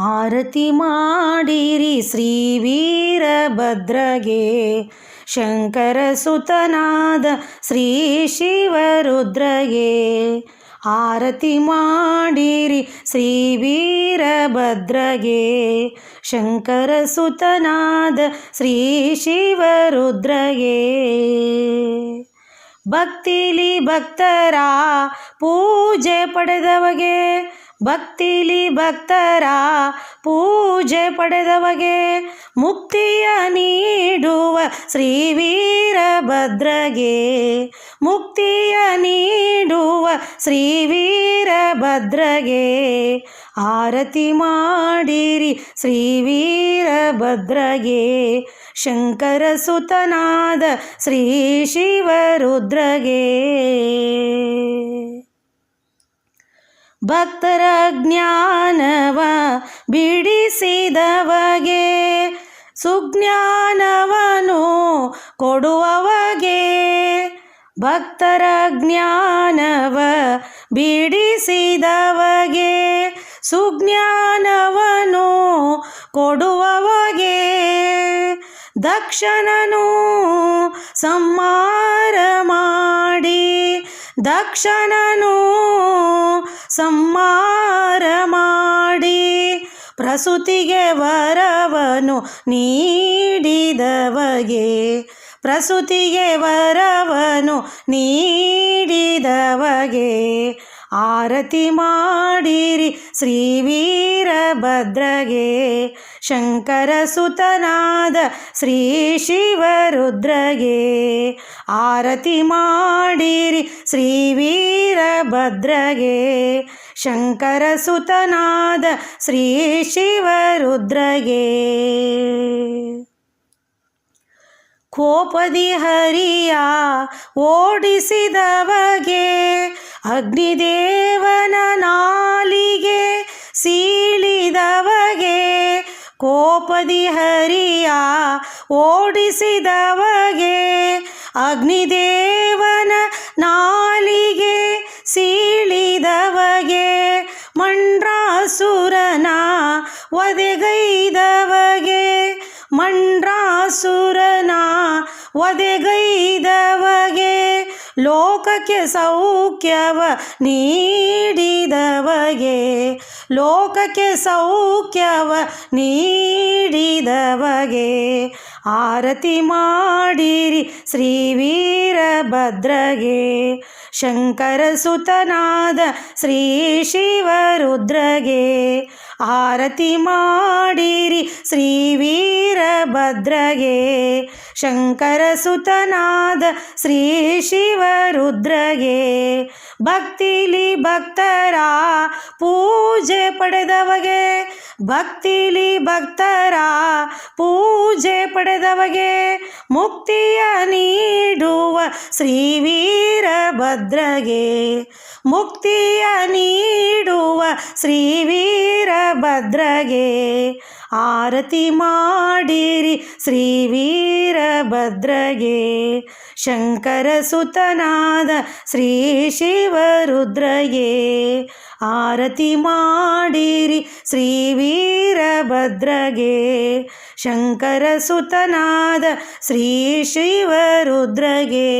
ಆರತಿ ಮಾಡಿರಿ ಶ್ರೀ ವೀರಭದ್ರಗೆ. ಶಂಕರ ಸುತನಾದ ಶ್ರೀ ಶಿವರುದ್ರಗೆ. ಆರತಿ ಮಾಡಿರಿ ಶ್ರೀ ವೀರಭದ್ರಗೆ. ಶಂಕರ ಸುತನಾದ ಶ್ರೀ ಶಿವರುದ್ರಗೆ. ಭಕ್ತಿಲಿ ಭಕ್ತರ ಪೂಜೆ ಪಡೆದವಗೆ. ಭಕ್ತಿಲಿ ಭಕ್ತರ ಪೂಜೆ ಪಡೆದವಗೆ ಮುಕ್ತಿಯ ನೀಡುವ ಶ್ರೀ ವೀರಭದ್ರಗೆ. ಮುಕ್ತಿಯ ನೀಡುವ ಶ್ರೀ ವೀರಭದ್ರಗೆ. ಆರತಿ ಮಾಡಿರಿ ಶ್ರೀ ವೀರಭದ್ರಗೆ. ಶಂಕರ ಸುತನಾದ ಶ್ರೀ ಶಿವರುದ್ರಗೆ. ಭಕ್ತರ ಜ್ಞಾನವ ಬಿಡಿಸಿದವಗೆ ಸುಜ್ಞಾನವನು ಕೊಡುವವಗೆ ಭಕ್ತರ ಜ್ಞಾನವ ಬಿಡಿಸಿದವಗೆ ಸುಜ್ಞಾನವನು ಕೊಡುವವಗೆ ದಕ್ಷನನು ಸಂಹಾರ ಮಾಡಿ ದಕ್ಷನನು ಸಂಹಾರ ಮಾಡಿ ಪ್ರಸೂತಿಗೆ ವರವನು ನೀಡಿದವಗೆ. ಪ್ರಸೂತಿಗೆ ವರವನು ನೀಡಿದವಗೆ. ಆರತಿ ಮಾಡಿರಿ ಶ್ರೀ ವೀರಭದ್ರಗೆ. ಶಂಕರ ಸುತನಾದ ಶ್ರೀ ಶಿವರುದ್ರಗೆ. ಆರತಿ ಮಾಡಿರಿ ಶ್ರೀ ವೀರಭದ್ರಗೆ. ಶಂಕರ ಸುತನಾದ ಶ್ರೀ ಶಿವರುದ್ರಗೆ. ಕೋಪದಿ ಹರಿಯ ಓಡಿಸಿದವಗೆ ಅಗ್ನಿದೇವನ ನಾಲಿಗೆ ಸೀಳಿದವಗೆ ಕೋಪದಿ ಹರಿಯ ಓಡಿಸಿದವಗೆ ಅಗ್ನಿದೇವನ ನಾಲಿಗೆ ಸೀಳಿದವಗೆ ಮಂಡ್ರಾಸುರನ ವದೆಗೈದವಗೆ ಮಂಡ್ರಾಸುರನ ವದೆಗೈದವಗೆ ಲೋಕಕ್ಕೆ ಸೌಖ್ಯವ ನೀಡಿದವಗೆ, ಲೋಕಕ್ಕೆ ಸೌಖ್ಯವ ನೀಡಿದವಗೆ. ಆರತಿ ಮಾಡಿರಿ ಶ್ರೀ ವೀರಭದ್ರಗೆ, ಶಂಕರ ಸುತನಾದ ಶ್ರೀ ಶಿವರುದ್ರಗೆ. ಆರತಿ ಮಾಡಿರಿ ಶ್ರೀ ವೀರಭದ್ರಗೆ ಶಂಕರ ಸುತನಾದ ಶ್ರೀ ಶಿವರುದ್ರಗೆ. ಭಕ್ತಿಲಿ ಭಕ್ತರ ಪೂಜೆ ಪಡೆದವಗೆ. ಭಕ್ತಿಲಿ ಭಕ್ತರ ಪೂಜೆ ಪಡೆದವಗೆ. ಮುಕ್ತಿಯ ನೀಡುವ ಶ್ರೀ ವೀರಭದ್ರಗೆ. ಮುಕ್ತಿಯ ನೀಡುವ ಶ್ರೀ ವೀರಭದ್ರಗೆ. ಆರತಿ ಮಾಡಿರಿ. ಶ್ರೀ ವೀರಭದ್ರಗೆ ಶಂಕರ ಸುತನಾದ ಶ್ರೀ ಶಿವರುದ್ರಗೆ ಆರತಿ ಮಾಡಿರಿ ಶ್ರೀ ವೀರಭದ್ರಗೆ ಶಂಕರಸುತನಾದ ಶ್ರೀ ಶಿವರುದ್ರಗೆ